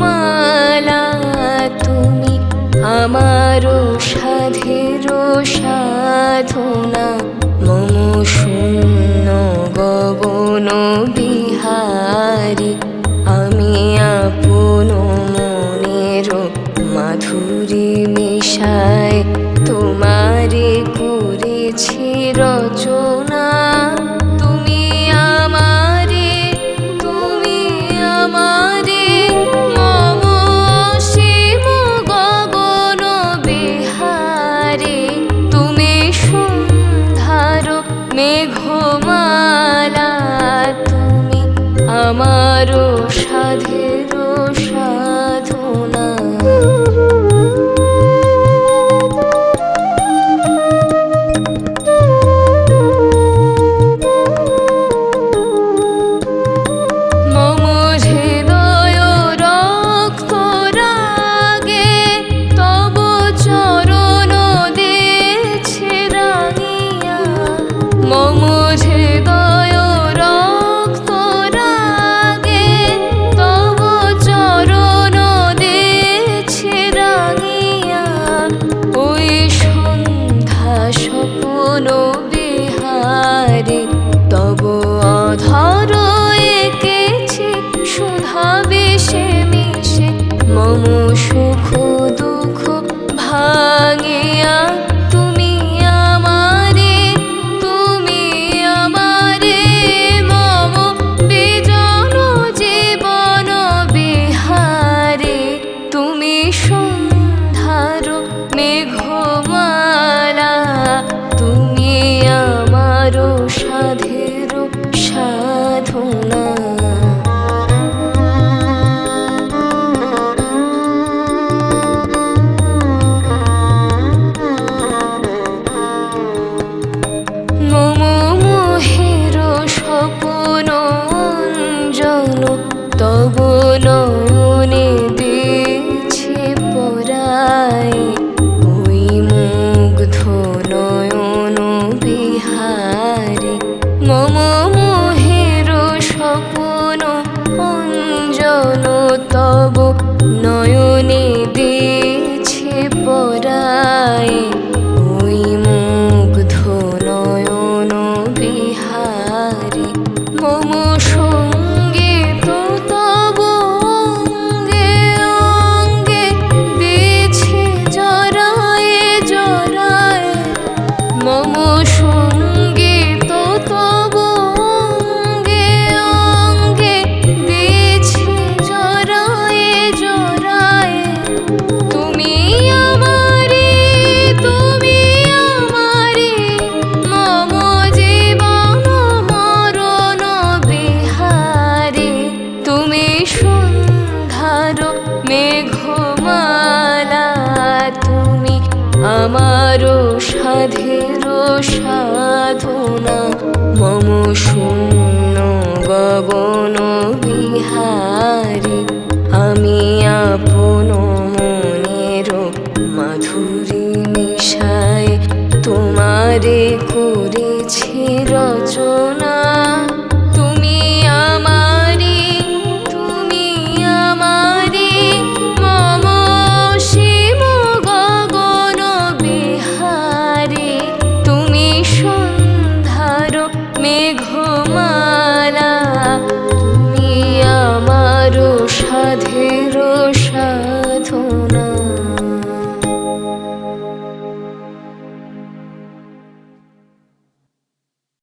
মালা তুমি আমারও সাধের সাধনা। মম শূন্য গগন বিহারি, আমি আপন মনের মাধুরী মিশায় তোমারে করেছি রচনা। সাধে। নমঃ 默默处 আমারও সাধের সাধনা, মম শূন্য গগন বিহারি। আমি আপন মনের মাধুরী মিশায় তোমারে করেছি রচনা। quero